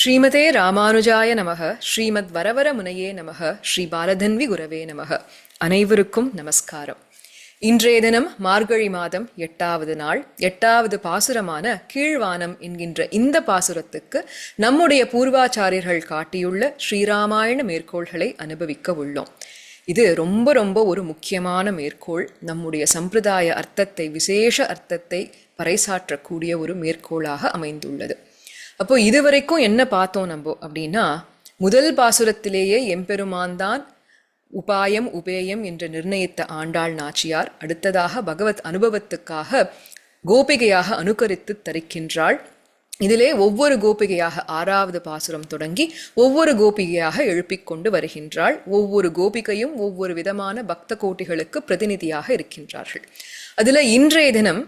ஸ்ரீமதே ராமானுஜாய நமக ஸ்ரீமத் வரவர முனையே நமக ஸ்ரீ பாலதன்வி குரவே நமக. அனைவருக்கும் நமஸ்காரம். இன்றைய தினம் மார்கழி மாதம் எட்டாவது நாள் எட்டாவது பாசுரமான கீழ்வானம் என்கின்ற இந்த பாசுரத்துக்கு நம்முடைய பூர்வாச்சாரியர்கள் காட்டியுள்ள ஸ்ரீராமாயண மேற்கோள்களை அனுபவிக்க உள்ளோம். இது ரொம்ப ரொம்ப ஒரு முக்கியமான மேற்கோள். நம்முடைய சம்பிரதாய அர்த்தத்தை விசேஷ அர்த்தத்தை பறைசாற்றக்கூடிய ஒரு மேற்கோளாக அமைந்துள்ளது. அப்போ இதுவரைக்கும் என்ன பார்த்தோம் நம்ம அப்படின்னா முதல் பாசுரத்திலேயே எம்பெருமான் தான் உபாயம் உபேயம் என்று நிர்ணயித்த ஆண்டாள் நாச்சியார் அடுத்ததாக பகவத் அனுபவத்துக்காக கோபிகையாக அனுகரித்து தரிக்கின்றாள். இதிலே ஒவ்வொரு கோபிகையாக ஆறாவது பாசுரம் தொடங்கி ஒவ்வொரு கோபிகையாக எழுப்பிக் கொண்டு வருகின்றாள். ஒவ்வொரு கோபிகையும் ஒவ்வொரு விதமான பக்த கோட்டிகளுக்கு பிரதிநிதியாக இருக்கின்றார்கள். அதில் இன்றைய தினம்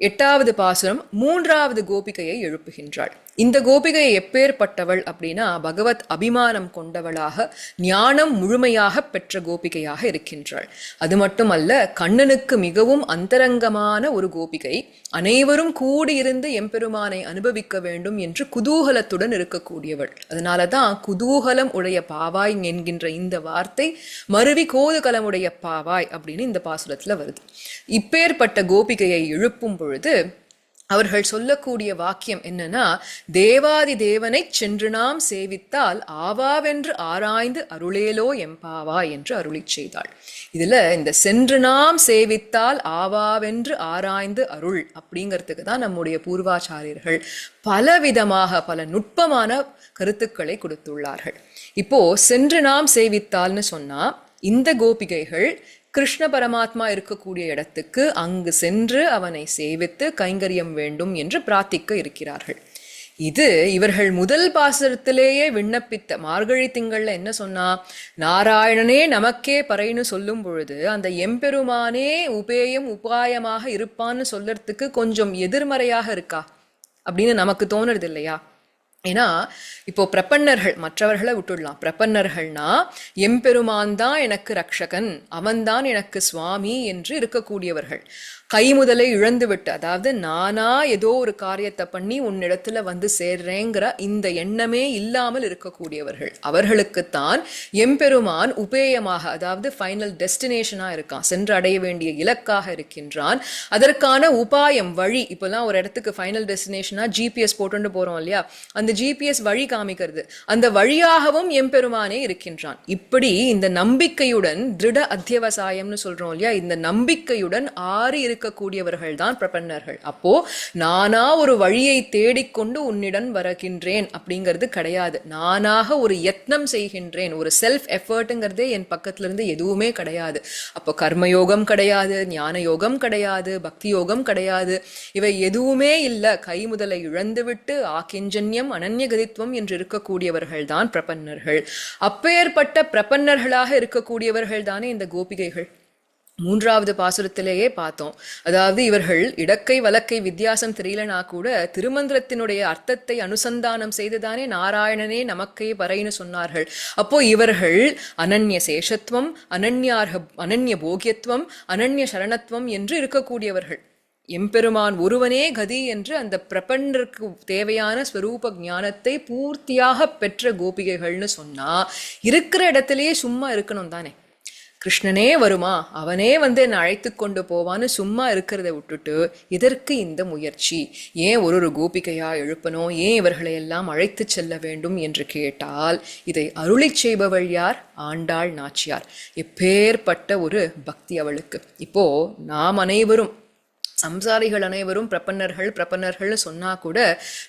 எட்டாவது பாசுரம் மூன்றாவது கோபிகையை எழுப்புகின்றாள். இந்த கோபிகை எப்பேற்பட்டவள் அப்படின்னா பகவத் அபிமானம் கொண்டவளாக ஞானம் முழுமையாக பெற்ற கோபிகையாக இருக்கின்றாள். அது மட்டுமல்ல கண்ணனுக்கு மிகவும் அந்தரங்கமான ஒரு கோபிகை அனைவரும் கூடியிருந்து எம்பெருமானை அனுபவிக்க வேண்டும் என்று குதூகலத்துடன் இருக்கக்கூடியவள். அதனாலதான் குதூகலம் உடைய பாவாய் என்கின்ற இந்த வார்த்தை மருவி கோதுகலமுடைய பாவாய் அப்படின்னு இந்த பாசுரத்தில் வருது. இப்பேற்பட்ட கோபிகையை எழுப்பும் பொழுது அவர்கள் சொல்லக்கூடிய வாக்கியம் என்னன்னா தேவாதி தேவனை சென்று நாம் சேவித்தால் ஆவாவென்று ஆராய்ந்து அருளேலோ எம்பாவா என்று அருளி செய்தாள். இதுல இந்த சென்று நாம் சேவித்தால் ஆவாவென்று ஆராய்ந்து அருள் அப்படிங்கிறதுக்கு தான் நம்முடைய பூர்வாச்சாரியர்கள் பலவிதமாக பல நுட்பமான கருத்துக்களை கொடுத்துள்ளார்கள். இப்போ சென்று நாம் சேவித்தால்னு சொன்னா இந்த கோபிகைகள் கிருஷ்ண பரமாத்மா இருக்கக்கூடிய இடத்துக்கு அங்கு சென்று அவனை சேவித்து கைங்கரியம் வேண்டும் என்று பிரார்த்திக்க இருக்கிறார்கள். இது இவர்கள் முதல் பாசுரத்திலேயே விண்ணப்பித்த. மார்கழி திங்கள்ல என்ன சொன்னா நாராயணனே நமக்கே பறைன்னு சொல்லும் பொழுது அந்த எம்பெருமானே உபேயம் உபாயமாக இருப்பான்னு சொல்லறதுக்கு கொஞ்சம் எதிர்மறையாக இருக்கா? அப்படின்னு நமக்கு தோணுறது இல்லையா ஏன்னா இப்போ பிரபன்னர்கள் மற்றவர்களை விட்டுடலாம். பிரபன்னர்கள்னா எம்பெருமான் தான் எனக்கு ரக்ஷகன் அவன்தான் எனக்கு சுவாமி என்று இருக்கக்கூடியவர்கள். கை முதலை இழந்து விட்டு அதாவது நானா ஏதோ ஒரு காரியத்தை பண்ணி உன்னிடத்துல வந்து சேர்றேங்கிற இந்த எண்ணமே இல்லாமல் இருக்கக்கூடியவர்கள். அவர்களுக்குத்தான் எம்பெருமான் உபேயமாக அதாவது ஃபைனல் டெஸ்டினேஷனா இருக்கான். சென்று அடைய வேண்டிய இலக்காக இருக்கின்றான். அதற்கான உபாயம் வழி இப்போலாம் ஒரு இடத்துக்கு ஃபைனல் டெஸ்டினேஷனா ஜிபிஎஸ் போட்டுட்டு போறோம் இல்லையா? அந்த ஜிபிஎஸ் வழி காமிக்கிறது. அந்த வழியாகவும் எம்பெருமானே இருக்கின்றான். இப்படி இந்த நம்பிக்கையுடன் திருட அத்தியவசாயம்னு சொல்றோம் இல்லையா? இந்த நம்பிக்கையுடன் ஆறி இருக்கக்கூடியவர்கள் தான் பிரபன்னர்கள். அப்போ நானா ஒரு வழியை தேடிக்கொண்டு உன்னிடம் வரகின்றேன் அப்படிங்கிறது கிடையாது. நானாக ஒரு யத்னம் செய்கின்றேன். ஒரு செல்ஃப் எஃபர்ட்டுங்கிறதே என் பக்கத்துல இருந்து எதுவுமே கிடையாது. அப்போ கர்மயோகம் கிடையாது ஞான யோகம் கிடையாது பக்தி யோகம் கிடையாது. இவை எதுவுமே இல்லை. கை முதலை இழந்துவிட்டு ஆக்கிஞ்சன்யம் அனன்யகதித்துவம் என்று இருக்கக்கூடியவர்கள் தான் பிரபன்னர்கள். அப்பேற்பட்ட பிரபன்னர்களாக இருக்கக்கூடியவர்கள் தானே இந்த கோபிகைகள். மூன்றாவது பாசுரத்திலேயே பார்த்தோம். அதாவது இவர்கள் இடக்கை வலக்கை வித்தியாசம் தெரியலனா கூட திருமந்திரத்தினுடைய அர்த்தத்தை அனுசந்தானம் செய்துதானே நாராயணனே நமக்கே வரைன்னு சொன்னார்கள். அப்போ இவர்கள் அனன்ய சேஷத்துவம் அனன்யார்க அனன்ய போகியத்துவம் அனன்ய சரணத்துவம் என்று இருக்கக்கூடியவர்கள். எம்பெருமான் ஒருவனே கதி என்று அந்த பிரபண்டருக்கு தேவையான ஸ்வரூப ஞானத்தை பூர்த்தியாக பெற்ற கோபிகைகள்னு சொன்னா இருக்கிற இடத்துலையே சும்மா இருக்கணும் தானே. கிருஷ்ணனே வருமா? அவனே வந்து என்னை அழைத்து கொண்டு போவான்னு சும்மா இருக்கிறத விட்டுட்டு இதற்கு இந்த முயற்சி. ஏன் ஒரு ஒரு கோபிகையா எழுப்பணும்? ஏன் இவர்களை எல்லாம் அழைத்து செல்ல வேண்டும் என்று கேட்டால் இதை அருளை செய்பவள் யார்? ஆண்டாள் நாச்சியார். எப்பேற்பட்ட ஒரு பக்தி அவளுக்கு. இப்போ நாம் அனைவரும் சம்சாரிகள் அனைவரும் பிரபன்னர்கள் பிரபன்னர்கள்னு சொன்னா கூட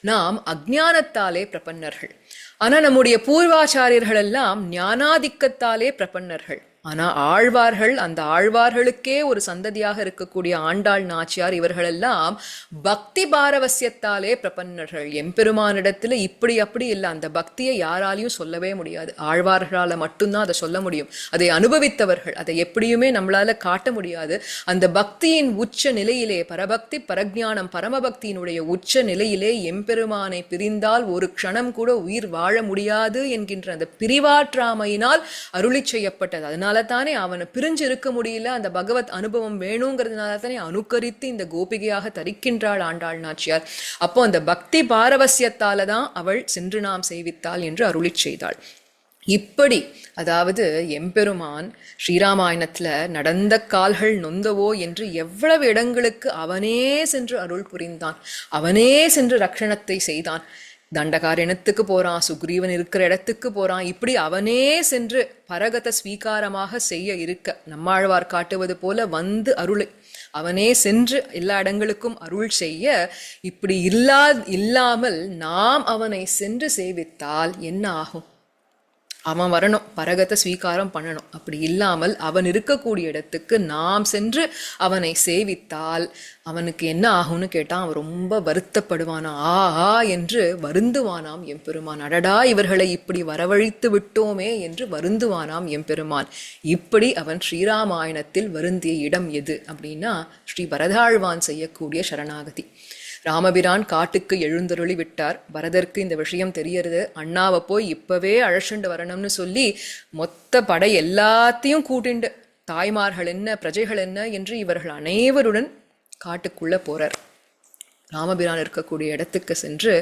நாம் அஜ்ஞானத்தாலே பிரபன்னர்கள். ஆனா நம்முடைய பூர்வாச்சாரியர்கள் எல்லாம் ஞானாதிக்கத்தாலே பிரபன்னர்கள். ஆனால் ஆழ்வார்கள் அந்த ஆழ்வார்களுக்கே ஒரு சந்ததியாக இருக்கக்கூடிய ஆண்டாள் நாச்சியார் இவர்களெல்லாம் பக்தி பாரவசியத்தாலே பிரபன்னர்கள். எம்பெருமானிடத்தில் இப்படி அப்படி இல்லை. அந்த பக்தியை யாராலையும் சொல்லவே முடியாது. ஆழ்வார்களால் மட்டும்தான் அதை சொல்ல முடியும். அதை அனுபவித்தவர்கள் அதை எப்படியுமே நம்மளால் காட்ட முடியாது. அந்த பக்தியின் உச்ச நிலையிலே பரபக்தி பரஜானம் பரமபக்தியினுடைய உச்ச நிலையிலே எம்பெருமானை பிரிந்தால் ஒரு க்ஷணம் கூட உயிர் வாழ முடியாது என்கின்ற அந்த பிரிவாற்றாமையினால் அருளி செய்யப்பட்டது. அதனால அதனால தானே அவனை பிரிஞ்சு இருக்க முடியல. அந்த பகவத் அனுபவம் வேணுங்கிறதுனால தானே அனுகரித்து இந்த கோபிகையாக தரிக்கின்றாள் ஆண்டாள் நாச்சியார். அப்போ அந்த பக்தி பாரவசியத்தால தான் அவள் சென்று நாம் செய்வித்தாள் என்று அருளி செய்தாள். இப்படி அதாவது எம்பெருமான் ஸ்ரீராமாயணத்துல நடந்த கால்கள் நொந்தவோ என்று எவ்வளவு இடங்களுக்கு அவனே சென்று அருள் புரிந்தான். அவனே சென்று ரக்ஷணத்தை செய்தான். தண்டகாரணத்துக்கு போறான் சுக்ரீவன் இருக்கிற இடத்துக்கு போறான். இப்படி அவனே சென்று பரகத ஸ்வீகாரமாக செய்ய இருக்க நம்மாழ்வார் காட்டுவது போல வந்து அருளை. அவனே சென்று எல்லா இடங்களுக்கும் அருள் செய்ய இப்படி இல்லா இல்லாமல் நாம் அவனை சென்று சேவித்தால் என்ன ஆகும்? அவன் வரணும் பரகத்தை ஸ்வீகாரம் பண்ணணும். அப்படி இல்லாமல் அவன் இருக்கக்கூடிய இடத்துக்கு நாம் சென்று அவனை சேவித்தால் அவனுக்கு என்ன ஆகும்னு கேட்டான். அவன் ரொம்ப வருத்தப்படுவானா. ஆ ஆ என்று வருந்துவானாம் எம்பெருமான். அடடா இவர்களை இப்படி வரவழைத்து விட்டோமே என்று வருந்துவானாம் எம்பெருமான். இப்படி அவன் ஸ்ரீராமாயணத்தில் வருந்திய இடம் எது? அப்படின்னா ஸ்ரீ வரதாழ்வான் செய்யக்கூடிய சரணாகதி. ராமபிரான் காட்டுக்கு எழுந்தருளி விட்டார் பரதற்கு இந்த விஷயம் தெரியறது. அண்ணாவை போய் இப்பவே அழைச்சிண்டு வரணும்னு சொல்லி மொத்த படை எல்லாத்தையும் கூட்டிண்டு தாய்மார்கள் என்ன பிரஜைகள் என்ன என்று இவர்கள் அனைவருடன் காட்டுக்குள்ள போறார். ராமபிரான் இருக்கக்கூடிய இடத்துக்கு சென்று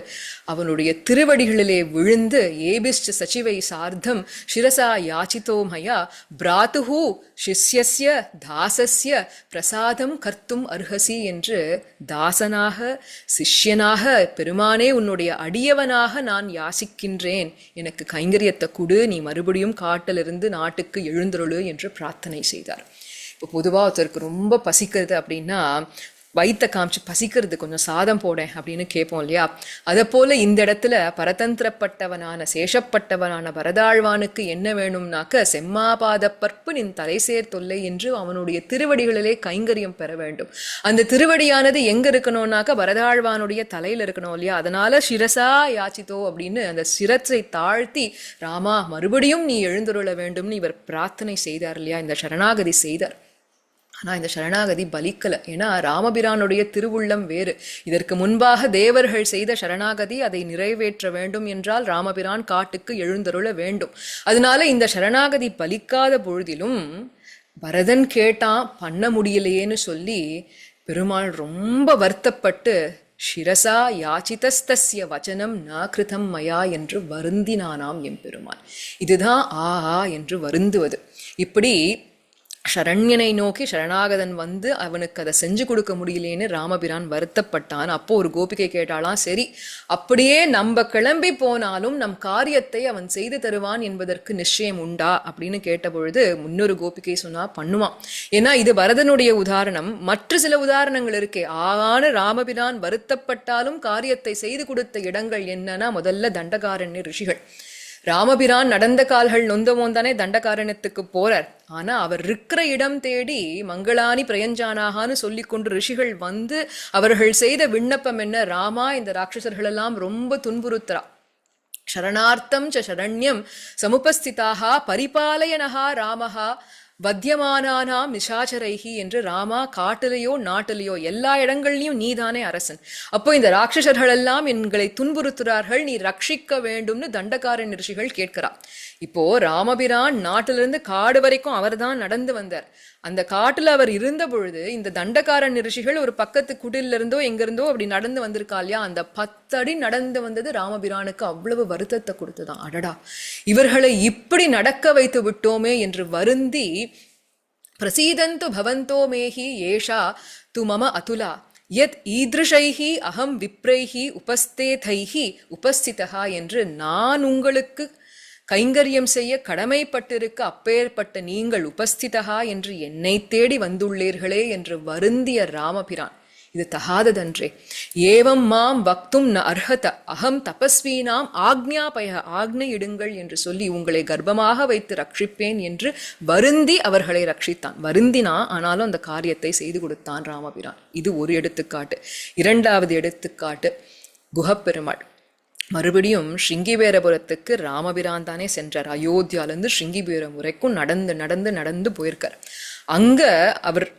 அவனுடைய திருவடிகளிலே விழுந்து ஏபிஷ்ட சச்சிவை சார்த்தம் சிரசா யாச்சிதோ மயா பிராத்துஹு சிஷ்யஸ்ய தாசஸ்ய பிரசாதம் கர்த்தும் அர்ஹசி என்று தாசனாக சிஷ்யனாக பெருமானே உன்னுடைய அடியவனாக நான் யாசிக்கின்றேன். எனக்கு கைங்கரியத்தை கொடு நீ மறுபடியும் காட்டிலிருந்து நாட்டுக்கு எழுந்தருளு என்று பிரார்த்தனை செய்தார். இப்போ பொதுவாக ஒருத்தருக்கு ரொம்ப பசிக்கிறது அப்படின்னா வயிற்ற காமிச்சு பசிக்கிறது கொஞ்சம் சாதம் போடேன் அப்படின்னு கேட்போம் இல்லையா? அதை போல இந்த இடத்துல பரதந்திரப்பட்டவனான சேஷப்பட்டவனான பரதாழ்வானுக்கு என்ன வேணும்னாக்க செம்மாபாத பற்பு நின் தலைசேர் தொல்லை என்று அவனுடைய திருவடிகளிலே கைங்கரியம் பெற வேண்டும். அந்த திருவடியானது எங்க இருக்கணும்னாக்க பரதாழ்வானுடைய தலையில இருக்கணும் இல்லையா? அதனால சிரசா யாச்சித்தோ அப்படின்னு அந்த சிரத்தை தாழ்த்தி ராமா மறுபடியும் நீ எழுந்துருள வேண்டும்னு இவர் பிரார்த்தனை செய்தார் இல்லையா? இந்த சரணாகதி செய்தார். ஆனால் இந்த சரணாகதி பலிக்கலை. ஏன்னா ராமபிரானுடைய திருவுள்ளம் வேறு. இதற்கு முன்பாக தேவர்கள் செய்த சரணாகதி அதை நிறைவேற்ற வேண்டும் என்றால் ராமபிரான் காட்டுக்கு எழுந்தருள வேண்டும். அதனால இந்த சரணாகதி பலிக்காத பொழுதிலும் பரதன் கேட்டான் பண்ண முடியலையேன்னு சொல்லி பெருமாள் ரொம்ப வருத்தப்பட்டு சிரசா யாச்சிதஸ்தஸ்ய வச்சனம் நாகிருதம் மயா என்று வருந்தினானாம் எம்பெருமான். இதுதான் ஆஹா என்று வருந்துவது. இப்படி சரண்யனை நோக்கி சரணாகதன் வந்து அவனுக்கு அதை செஞ்சு கொடுக்க முடியலேன்னு ராமபிரான் வருத்தப்பட்டான். அப்போ ஒரு கோபிகை கேட்டாலாம் சரி அப்படியே நம்ம கிளம்பி போனாலும் நம் காரியத்தை அவன் செய்து தருவான் என்பதற்கு நிச்சயம் உண்டா? அப்படின்னு கேட்டபொழுது முன்னொரு கோபிகை சொன்னா பண்ணுவான். ஏன்னா இது வரதனுடைய உதாரணம். மற்ற சில உதாரணங்கள் இருக்கே. ஆகான ராமபிரான் வருத்தப்பட்டாலும் காரியத்தை செய்து கொடுத்த இடங்கள் என்னன்னா முதல்ல தண்டகாரண்ய ரிஷிகள். ராமபிரான் நடந்த கால்கள் நொந்தமோந்தானே தண்டகாரணத்துக்கு போறார். ஆனா அவர் இருக்கிற இடம் தேடி மங்களானி பிரயஞ்சானாகான்னு சொல்லிக்கொண்டு ரிஷிகள் வந்து அவர்கள் செய்த விண்ணப்பம் என்ன? ராமா இந்த ராட்சசர்கள் எல்லாம் ரொம்ப துன்புறுத்துறா. சரணார்த்தம் ச சரண்யம் சமுபஸ்திதாக பரிபாலயனஹா ராமஹா வத்தியமானானாம் நிஷாச்சரைஹி என்று ராமா காட்டிலேயோ நாட்டிலேயோ எல்லா இடங்கள்லயும் நீதானே அரசன். அப்போ இந்த ராட்சசர்கள் எல்லாம் எங்களை துன்புறுத்துறார்கள் நீ ரட்சிக்க வேண்டும்னு தண்டகார ரிஷிகள் கேட்கிறா இப்போ ராமபிரான் நாட்டிலிருந்து காடு வரைக்கும் அவர்தான் நடந்து வந்தார். அந்த காட்டுல அவர் இருந்த பொழுது இந்த தண்டகாரன் ரிஷிகள் ஒரு பக்கத்து குடில இருந்தோ எங்க இருந்தோ அப்படி நடந்து வந்திருக்கா இல்லையா? அந்த பத்தடி நடந்து வந்தது ராமபிரானுக்கு அவ்வளவு வருத்தத்தை கொடுத்துதான் அடடா இவர்களை இப்படி நடக்க வைத்து விட்டோமே என்று வருந்தி பிரசீதந்து பவந்தோ மேஹி ஏஷா து மம அதுலா யத் ஈதிருஷைஹி அகம் விப்ரைஹி உபஸ்தேதைஹி உபஸ்திதா என்று நான் உங்களுக்கு கைங்கரியம் செய்ய கடமைப்பட்டிருக்க அப்பேற்பட்ட நீங்கள் உபஸ்திதகா என்று என்னை தேடி வந்துள்ளீர்களே என்று வருந்திய ராமபிரான். இது தகாததன்றே. ஏவம் மாம் வக்தும் ந அர்ஹத. அகம் தபஸ்வீனாம் ஆக்ஞாபய ஆக்னையிடுங்கள் என்று சொல்லி உங்களை கர்ப்பமாக வைத்து ரட்சிப்பேன் என்று வருந்தி அவர்களை ரட்சித்தான். வருந்தினா ஆனாலும் அந்த காரியத்தை செய்து கொடுத்தான் ராமபிரான். இது ஒரு எடுத்துக்காட்டு. இரண்டாவது எடுத்துக்காட்டு. குஹப்பெருமாள் மறுபடியும் ஸ்ருங்கிபேரபுரத்துக்கு ராமபிரான் தானே சென்றார். அயோத்தியாலேருந்து ஸ்ருங்கிபேரம் வரைக்கும் நடந்து நடந்து நடந்து போயிருக்கார். அங்கே அவர்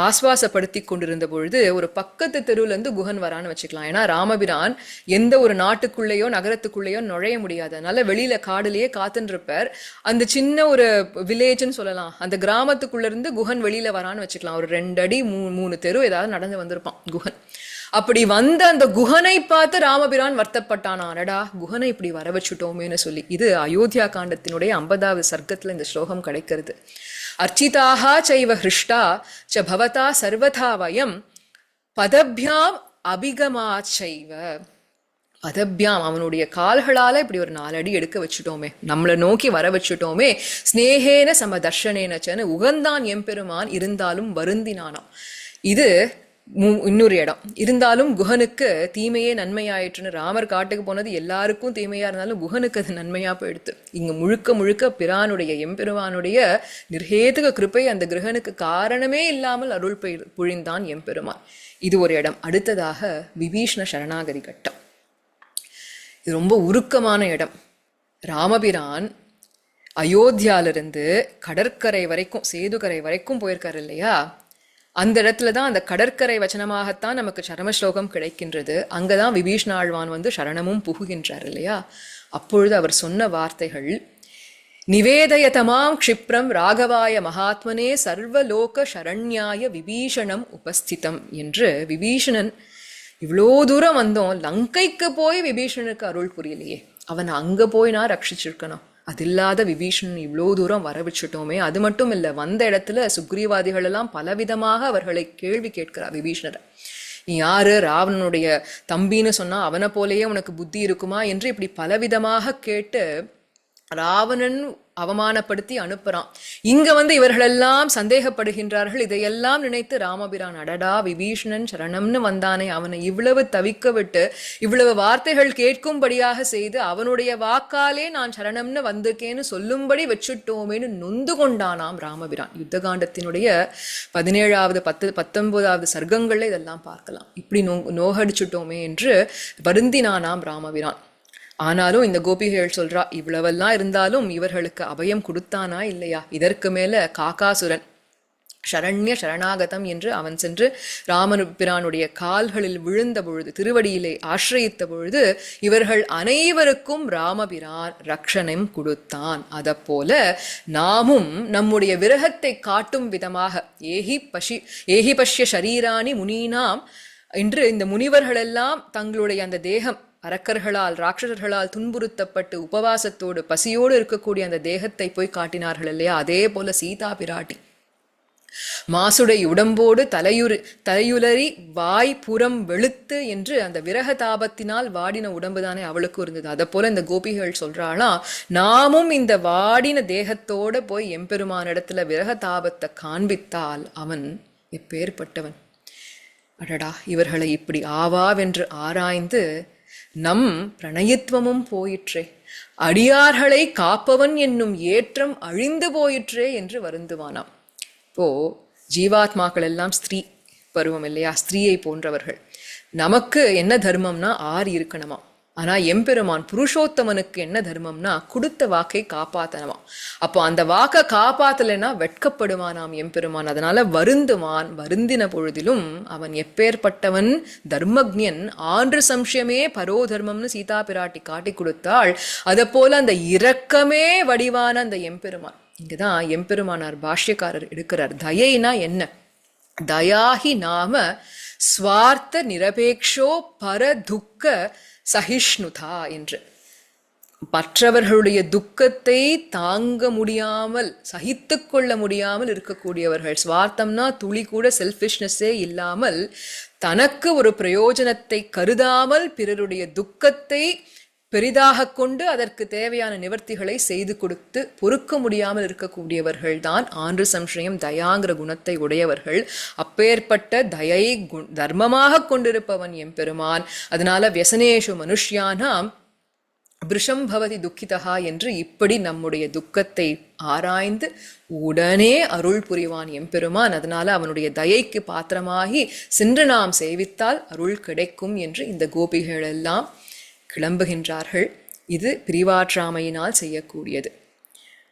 ஆஸ்வாசப்படுத்தி கொண்டிருந்த பொழுது ஒரு பக்கத்து தெருவுலேருந்து குகன் குஹன் வரான்னு வச்சுக்கலாம். ஏன்னா ராமபிரான் எந்த ஒரு நாட்டுக்குள்ளேயோ நகரத்துக்குள்ளேயோ நுழைய முடியாது. அதனால வெளியில காடுலேயே காத்துன்னு அந்த சின்ன ஒரு வில்லேஜ்னு சொல்லலாம். அந்த கிராமத்துக்குள்ளேருந்து இருந்து வெளியில வரான்னு வச்சுக்கலாம். ஒரு ரெண்டு அடி மூ மூணு தெரு ஏதாவது நடந்து வந்திருப்பான் குஹன் அப்படி வந்த அந்த குஹனை பார்த்து ராமபிரான் வருத்தப்பட்டான் அடடா குஹனை இப்படி வர வச்சுட்டோமேன்னு சொல்லி. இது அயோத்தியா காண்டத்தினுடைய ஐம்பதாவது சர்க்கத்துல இந்த ஸ்லோகம் கிடைக்கிறது. அர்ச்சிதாகா சைவ ஹிருஷ்டா ச பவதா சர்வதா வயம் பதபியாம் அபிகமாச்சைவ. பதபியாம் அவனுடைய கால்களால இப்படி ஒரு நாலடி எடுக்க வச்சுட்டோமே. நம்மளை நோக்கி வர வச்சுட்டோமே ஸ்னேகேன சம தர்ஷனேனச்சன்னு உகந்தான் எம்பெருமான் இருந்தாலும் வருந்தினானாம். இது இன்னொரு இடம். இருந்தாலும் குஹனுக்கு தீமையே நன்மையாயிற்றுன்னு ராமர் காட்டுக்கு போனது எல்லாருக்கும் தீமையாக இருந்தாலும் குஹனுக்கு அது நன்மையா போயிடுத்து. இங்கே முழுக்க முழுக்க பிரானுடைய எம்பெருமானுடைய நிர்ஹேதுக கிருபை அந்த கிரகனுக்கு காரணமே இல்லாமல் அருள் பெய்- புழிந்தான் எம்பெருமான். இது ஒரு இடம். அடுத்ததாக விபீஷ்ண சரணாகதி கட்டம். இது ரொம்ப உருக்கமான இடம். ராமபிரான் அயோத்தியாவிலிருந்து கடற்கரை வரைக்கும் சேதுக்கரை வரைக்கும் போயிருக்காரு இல்லையா? அந்த இடத்துல தான் அந்த கடற்கரை வச்சனமாகத்தான் நமக்கு சரம ஸ்லோகம் கிடைக்கின்றது. அங்கதான் விபீஷ்ண ஆழ்வான் வந்து சரணமும் புகுகின்றார் இல்லையா? அப்பொழுது அவர் சொன்ன வார்த்தைகள் நிவேதயதமாம் க்ஷிப்ரம் ராகவாய மகாத்மனே சர்வலோக சரண்யாய விபீஷணம் உபஸ்திதம் என்று விபீஷணன் இவ்வளோ தூரம் வந்தோம். லங்கைக்கு போய் விபீஷணனுக்கு அருள் புரியலையே. அவன் அங்க போய் நான் ரட்சிச்சிருக்கணும். அது இல்லாத விபீஷணன் இவ்வளோ தூரம் வர வச்சுட்டோமே அது மட்டும் இல்லை வந்த இடத்துல சுக்ரீவாதிகள் எல்லாம் பலவிதமாக அவர்களை கேள்வி கேட்கிறார் விபீஷணரை. நீ யாரு? ராவணனுடைய தம்பின்னு சொன்னா அவனை போலேயே உனக்கு புத்தி இருக்குமா? என்று இப்படி பலவிதமாக கேட்டு ராவணன் அவமானப்படுத்தி அனுப்புறான். இங்க வந்து இவர்களெல்லாம் சந்தேகப்படுகின்றார்கள். இதையெல்லாம் நினைத்து ராமபிரான் அடடா விபீஷணன் சரணம்னு வந்தானே. அவனை இவ்வளவு தவிக்க விட்டு இவ்வளவு வார்த்தைகள் கேட்கும்படியாக செய்து அவனுடைய வாக்காலே நான் சரணம்னு வந்திருக்கேன்னு சொல்லும்படி வச்சுட்டோமேன்னு நொந்து கொண்டானாம் ராமபிரான். யுத்தகாண்டத்தினுடைய பதினேழாவது பத்து பத்தொன்பதாவது சர்க்கங்கள்ல இதெல்லாம் பார்க்கலாம். இப்படி நோ நோகடிச்சுட்டோமே என்று வருந்தினானாம் ராமபிரான். ஆனாலும் இந்த கோபிகைகள் சொல்றா இவ்வளவெல்லாம் இருந்தாலும் இவர்களுக்கு அபயம் கொடுத்தானா இல்லையா? இதற்கு மேல காகாசுரன் சரண்ய சரணாகதம் என்று அவன் சென்று ராமனு பிரானுடைய கால்களில் விழுந்த பொழுது திருவடியிலே ஆசிரயித்த பொழுது இவர்கள் அனைவருக்கும் ராமபிரான் ரக்ஷனையும் கொடுத்தான். அதப்போல நாமும் நம்முடைய விரகத்தை காட்டும் விதமாக ஏஹி பஷி ஏஹி பஷ்ய ஷரீராணி முனீனாம் என்று இந்த முனிவர்களெல்லாம் தங்களுடைய அந்த தேகம் அரக்கர்களால் ராட்சசர்களால் துன்புறுத்தப்பட்டு உபவாசத்தோடு பசியோடு இருக்கக்கூடிய அந்த தேகத்தை போய் காட்டினார்கள் இல்லையா? அதே போல சீதா பிராட்டி. மாசுடை உடம்போடு தலையுறு தலையுலறி வாய் புறம் வெளுத்து என்று அந்த விரக தாபத்தினால் வாடின உடம்பு தானே அவளுக்கும் இருந்தது. அதை போல இந்த கோபிகள் சொல்றாளாம் நாமும் இந்த வாடின தேகத்தோட போய் எம்பெருமான இடத்துல விரக தாபத்தை காண்பித்தால் அவன் எப்பேற்பட்டவன் அடடா இவர்களை இப்படி ஆவாவென்று ஆராய்ந்து நம் பிரணயத்துவமும் போயிற்றே. அடியார்களை காப்பவன் என்னும் ஏற்றம் அழிந்து போயிற்றே என்று வருந்துவானாம். இப்போ ஜீவாத்மாக்கள் எல்லாம் ஸ்திரீ பருவம் இல்லையா? ஸ்திரீயை போன்றவர்கள். நமக்கு என்ன தர்மம்னா ஆறு இருக்கணுமா ஆனால் எம்பெருமான் புருஷோத்தமனுக்கு என்ன தர்மம்னா கொடுத்த வாக்கை காப்பாத்தனவாம் அப்போ அந்த வாக்கை காப்பாத்தலைன்னா வெட்கப்படுவானாம் எம்பெருமான். அதனால வருந்துவான். வருந்தின பொழுதிலும் அவன் எப்பேற்பட்டவன்? தர்மக்ஞன் ஆன்று சம்சயமே பரோ தர்மம்னு சீதா பிராட்டி காட்டி கொடுத்தாள். அதை போல அந்த இரக்கமே வடிவான அந்த எம்பெருமான். இங்கதான் எம்பெருமானார் பாஷ்யக்காரர் எடுக்கிறார். தயைனா என்ன? தயாஹி நாம ஸ்வார்த்த நிரபேக்ஷோ பரதுக்க சகிஷ்ணுதா என்று. மற்றவர்களுடைய துக்கத்தை தாங்க முடியாமல் சகித்து கொள்ள முடியாமல் இருக்கக்கூடியவர்கள் சுவார்த்தம்னா துளி கூட செல்ஃபிஷ்னஸே இல்லாமல் தனக்கு ஒரு பிரயோஜனத்தை கருதாமல் பிறருடைய துக்கத்தை பெரிதாக கொண்டு அதற்கு தேவையான நிவர்த்திகளை செய்து கொடுத்து பொறுக்க முடியாமல் இருக்கக்கூடியவர்கள் தான் ஆண்டு சம்சயம் தயாங்கிற குணத்தை உடையவர்கள். அப்பேற்பட்ட தயை குண் தர்மமாக கொண்டிருப்பவன் எம்பெருமான் அதனால வியசனேஷு மனுஷ்யானாம் பிருஷம் பவதி துக்கிதா என்று இப்படி நம்முடைய துக்கத்தை ஆராய்ந்து உடனே அருள் புரிவான் எம்பெருமான் அதனால அவனுடைய தயைக்கு பாத்திரமாகி சென்று நாம் சேவித்தால் அருள் கிடைக்கும் என்று இந்த கோபிகள் எல்லாம் கிளம்புகின்றார்கள். இது பிரிவாற்றாமையினால் செய்யக்கூடியது.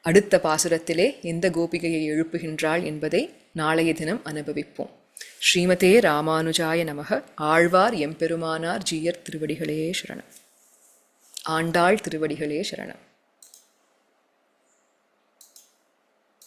அடுத்த பாசுரத்திலே எந்த கோபிகையை எழுப்புகின்றாள் என்பதை நாளைய தினம் அனுபவிப்போம். ஸ்ரீமதே ராமானுஜாய நமக. ஆழ்வார் எம்பெருமானார் ஜீயர் திருவடிகளே சரணம். ஆண்டாள் திருவடிகளே சரணம்.